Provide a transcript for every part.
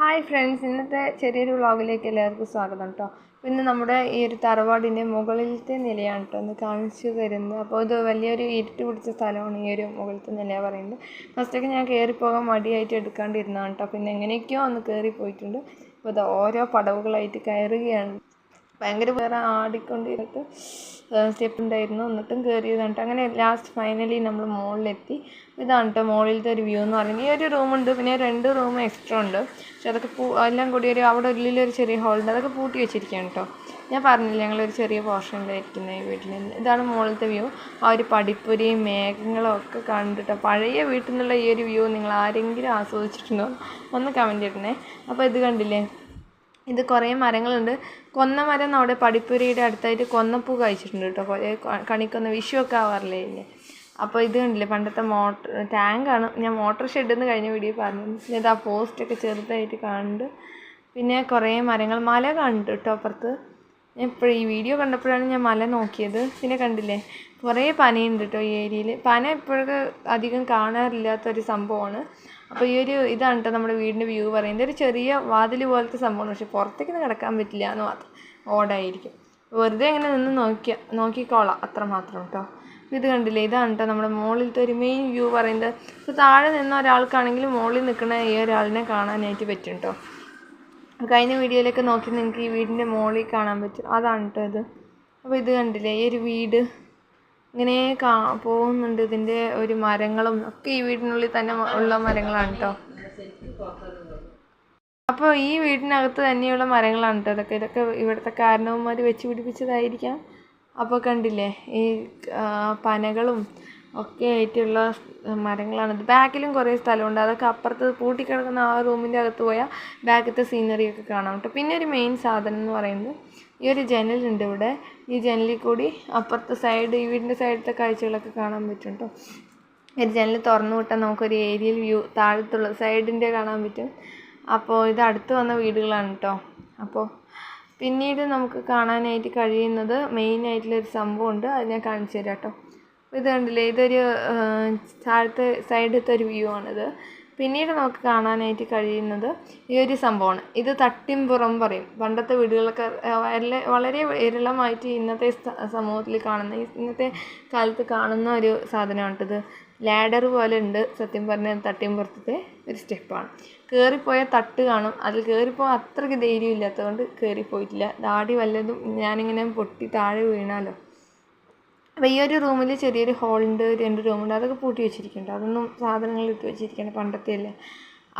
Hi friends ഇന്നത്തെ ചെറിയൊരു വ്ളോഗിലേക്ക് എല്ലാവർക്കും സ്വാഗതം കേട്ടോ പിന്നെ നമ്മുടെ ഈ ഒരു തറവാടിന്റെ മുകളിലത്തെ നിലയാണ് കേട്ടോ ഒന്ന് കാണിച്ചു തരുന്നത്. അപ്പോൾ ഇത് വലിയൊരു ഇരുട്ട് പിടിച്ച സ്ഥലമാണ് ഈ ഒരു മുകളിലത്തെ നില പറയുന്നത്. ഫസ്റ്റൊക്കെ ഞാൻ കയറിപ്പോകാൻ മടിയായിട്ട് എടുക്കാണ്ടിരുന്നതാണ് കേട്ടോ പിന്നെ എങ്ങനെയൊക്കെയോ ഒന്ന് കയറി പോയിട്ടുണ്ട് അപ്പോൾ ഇത് ഓരോ പടവുകളായിട്ട് കയറുകയാണ്. ഭയങ്കര വേറെ ആടിക്കൊണ്ടിരുന്നിട്ട് സ്റ്റെപ്പ് ഉണ്ടായിരുന്നു. എന്നിട്ടും കയറിയതാണ് അങ്ങനെ ലാസ്റ്റ് ഫൈനലി നമ്മൾ മുകളിലെത്തി ഇതാണ് കേട്ടോ മുകളിലത്തെ ഒരു വ്യൂ എന്ന് പറയുന്നത്. ഈ ഒരു റൂമുണ്ട് പിന്നെ രണ്ട് റൂം എക്സ്ട്രാ ഉണ്ട്. പക്ഷെ അതൊക്കെ പൂ എല്ലാം കൂടി ഒരു അവിടെ ഉള്ളിലൊരു ചെറിയ ഹോളുണ്ട് അതൊക്കെ പൂട്ടി വെച്ചിരിക്കുകയാണ് കേട്ടോ ഞാൻ പറഞ്ഞില്ല ഞങ്ങളൊരു ചെറിയ പോർഷനിലായിരിക്കുന്ന ഈ വീട്ടിൽ ഇതാണ് മുകളിലത്തെ വ്യൂ ആ ഒരു പടിപ്പുരയും മേഘങ്ങളും ഒക്കെ കണ്ടിട്ടോ പഴയ വീട്ടിൽ നിന്നുള്ള ഈ ഒരു വ്യൂ നിങ്ങൾ ആരെങ്കിലും ആസ്വദിച്ചിട്ടുണ്ടോ? ഒന്ന് കമന്റ് ഇടണേ. അപ്പോൾ ഇത് കണ്ടില്ലേ? ഇത് കുറേ മരങ്ങളുണ്ട്. കൊന്ന മരം നമ്മുടെ പടിപ്പുരയുടെ അടുത്തായിട്ട് കൊന്നപ്പൂ കഴിച്ചിട്ടുണ്ട് കേട്ടോ കണിക്കൊന്ന വിഷുവൊക്കെ ആവാറില്ലേ അപ്പോൾ ഇത് കണ്ടില്ലേ പണ്ടത്തെ മോട്ടർ ടാങ്കാണ് ഞാൻ മോട്ടർ ഷെഡ് എന്ന് കഴിഞ്ഞ വീഡിയോ പറഞ്ഞു ഇത് ആ പോസ്റ്റൊക്കെ ചെറുതായിട്ട് കണ്ട്. പിന്നെ കുറേ മരങ്ങൾ മല കണ്ടു കേട്ടോ അപ്പുറത്ത്. ഞാൻ ഇപ്പോൾ ഈ വീഡിയോ കണ്ടപ്പോഴാണ് ഞാൻ മല നോക്കിയത്. പിന്നെ കണ്ടില്ലേ കുറേ പനയുണ്ട് കേട്ടോ ഈ ഏരിയയിൽ പന ഇപ്പോഴൊക്കെ അധികം കാണാറില്ലാത്തൊരു സംഭവമാണ്. അപ്പോൾ ഈ ഒരു ഇതാണ് കേട്ടോ നമ്മുടെ വീടിന്റെ വ്യൂ പറയുന്നത്. ഒരു ചെറിയ വാതിൽ പോലത്തെ സംഭവമാണ്. പക്ഷേ പുറത്തേക്കൊന്നും കിടക്കാൻ പറ്റില്ല എന്ന് മാത്രം. ഓടായിരിക്കും. വെറുതെ ഇങ്ങനെ നിന്ന് നോക്കിയ നോക്കിക്കോളാം. അത്ര മാത്രം കേട്ടോ ഇത് കണ്ടില്ലേ? ഇതാണ് കേട്ടോ നമ്മുടെ മുകളിലത്തെ ഒരു മെയിൻ വ്യൂ പറയുന്നത്. ഇപ്പോൾ താഴെ നിന്ന ഒരാൾക്കാണെങ്കിൽ മുകളിൽ നിൽക്കുന്ന ഈ ഒരാളിനെ കാണാനായിട്ട് പറ്റും കേട്ടോ കഴിഞ്ഞ വീഡിയോയിലൊക്കെ നോക്കി നിങ്ങൾക്ക് ഈ വീടിന്റെ മുകളിൽ കാണാൻ പറ്റും. അതാണ് കേട്ടോ ഇത്. അപ്പോൾ ഇത് കണ്ടില്ലേ? ഈ ഒരു വീട് ഇങ്ങനെ കാ പോകുന്നുണ്ട്. ഇതിന്റെ ഒരു മരങ്ങളും ഒക്കെ ഈ വീടിനുള്ളിൽ തന്നെ ഉള്ള മരങ്ങളാണ് കേട്ടോ അപ്പോൾ ഈ വീടിനകത്ത് തന്നെയുള്ള മരങ്ങളാണ് കേട്ടോ ഇതൊക്കെ. ഇതൊക്കെ ഇവിടുത്തെ കാരണവന്മാർ വെച്ച് പിടിപ്പിച്ചതായിരിക്കാം. അപ്പോൾ കണ്ടില്ലേ ഈ പനകളും ഒക്കെ ആയിട്ടുള്ള മരങ്ങളാണ്. ഇത് ബാക്കിലും കുറേ സ്ഥലമുണ്ട്. അതൊക്കെ അപ്പുറത്ത് പൂട്ടിക്കിടക്കുന്ന ആ റൂമിന്റെ അകത്ത് പോയാൽ ബാക്കത്തെ സീനറിയൊക്കെ കാണാം കേട്ടോ പിന്നെ ഒരു മെയിൻ സാധനം എന്ന് പറയുന്നത് ഈ ഒരു ജനലുണ്ട് ഇവിടെ. ഈ ജനലിൽ കൂടി അപ്പുറത്തെ സൈഡ് ഈ വീടിന്റെ സൈഡിലത്തെ കാഴ്ചകളൊക്കെ കാണാൻ പറ്റും കേട്ടോ ഒരു ജനൽ തുറന്നു വിട്ടാൽ നമുക്കൊരു ഏരിയൽ വ്യൂ താഴത്തുള്ള സൈഡിന്റെ കാണാൻ പറ്റും. അപ്പോൾ ഇത് അടുത്ത് വന്ന വീടുകളാണ് കേട്ടോ അപ്പോൾ പിന്നീട് നമുക്ക് കാണാനായിട്ട് കഴിയുന്നത് മെയിനായിട്ടുള്ളൊരു സംഭവമുണ്ട്. അത് ഞാൻ കാണിച്ചു തരാം കേട്ടോ. ഇത് കണ്ടില്ലേ? ഇതൊരു താഴത്തെ സൈഡത്തെ ഒരു വ്യൂ ആണിത്. പിന്നീട് നമുക്ക് കാണാനായിട്ട് കഴിയുന്നത് ഈ ഒരു സംഭവമാണ്. ഇത് തട്ടിമ്പുറം പറയും. പണ്ടത്തെ വീടുകളൊക്കെ വളരെ വിരളമായിട്ട് ഇന്നത്തെ സമൂഹത്തിൽ കാണുന്ന ഇന്നത്തെ കാലത്ത് കാണുന്ന ഒരു സാധനമാണിത്. ലാഡർ പോലെ ഉണ്ട്. സത്യം പറഞ്ഞാൽ പുറത്തത്തെ ഒരു സ്റ്റെപ്പാണ്. കയറിപ്പോയാൽ തട്ട് കാണും. അതിൽ കയറിപ്പോകാൻ അത്രയ്ക്ക് ധൈര്യം ഇല്ലാത്തതുകൊണ്ട് കയറിപ്പോയിട്ടില്ല ദാടി വല്ലതും ഞാനിങ്ങനെ പൊട്ടി താഴെ വീണാലോ? അപ്പോൾ ഈ ഒരു റൂമിൽ ചെറിയൊരു ഹോളുണ്ട് രണ്ട് റൂമുണ്ട് അതൊക്കെ പൂട്ടി വെച്ചിരിക്കുന്നുണ്ട്. അതൊന്നും സാധനങ്ങൾ ഇട്ട് വെച്ചിരിക്കണം പണ്ടത്തെ അല്ലേ?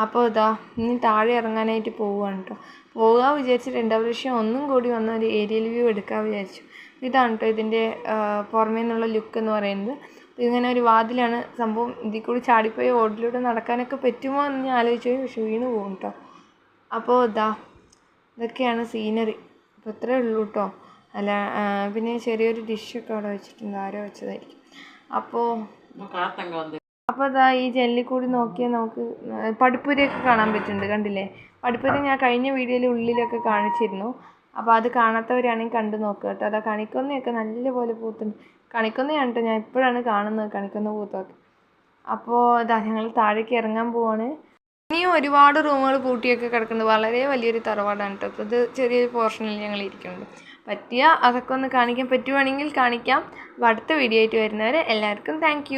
അപ്പോൾ ഇതാ ഇനി താഴെ ഇറങ്ങാനായിട്ട് പോവുകയാണ് കേട്ടോ പോകാൻ വിചാരിച്ച് രണ്ടാം പ്രാവശ്യം ഒന്നും കൂടി വന്ന ഒരു ഏരിയൽ വ്യൂ എടുക്കാൻ വിചാരിച്ചു. ഇതാണ് കേട്ടോ ഇതിന്റെ പുറമേ നിന്നുള്ള ലുക്ക് എന്ന് പറയുന്നത്. ഇങ്ങനെ ഒരു വാതിലാണ് സംഭവം. ഇതിൽ കൂടി ചാടിപ്പോയി ഓടിലൂടെ നടക്കാനൊക്കെ പറ്റുമോ എന്ന് ഞാൻ ആലോചിച്ചു. പക്ഷെ വീണ് പോകും കേട്ടോ അപ്പോൾ ഇതാ ഇതൊക്കെയാണ് സീനറി. അപ്പോൾ ഇത്രയേ ഉള്ളൂ കേട്ടോ അല്ല പിന്നെ ചെറിയൊരു ഡിഷൊക്കെ അവിടെ വെച്ചിട്ടുണ്ട്. ആരോ വെച്ചതായിരിക്കും. അപ്പോൾ അപ്പോൾ ഇതാ ഈ ജനലിൽ കൂടി നോക്കിയാൽ നമുക്ക് പടിപ്പുരയൊക്കെ കാണാൻ പറ്റുന്നുണ്ട്. കണ്ടില്ലേ? പടിപ്പുര ഞാൻ കഴിഞ്ഞ വീഡിയോയിൽ ഉള്ളിലൊക്കെ കാണിച്ചിരുന്നു. അപ്പോൾ അത് കാണാത്തവരാണെങ്കിൽ കണ്ടു നോക്കുക കേട്ടോ. അതാ കണിക്കൊന്നയൊക്കെ നല്ലപോലെ പൂത്തുണ്ട്. കണിക്കൊന്നയാണ് കേട്ടോ ഞാൻ ഇപ്പോഴാണ് കാണുന്നത് കണിക്കൊന്ന പൂത്തൊക്കെ. അപ്പോൾ ഇതാ ഞങ്ങൾ താഴേക്ക് ഇറങ്ങാൻ പോവാണ്. ഇനിയും ഒരുപാട് റൂമുകൾ പൂട്ടിയൊക്കെ കിടക്കുന്നത് വളരെ വലിയൊരു തറവാടാണ് കേട്ടോ. ഇത് ചെറിയൊരു പോർഷനിൽ ഞങ്ങൾ ഇരിക്കുന്നുണ്ട്. പറ്റിയ അതൊക്കെ ഒന്ന് കാണിക്കാൻ പറ്റുവാണെങ്കിൽ കാണിക്കാം. അപ്പോൾ അടുത്ത വീഡിയോ ആയിട്ട് വരുന്നവരെ എല്ലാവർക്കും താങ്ക്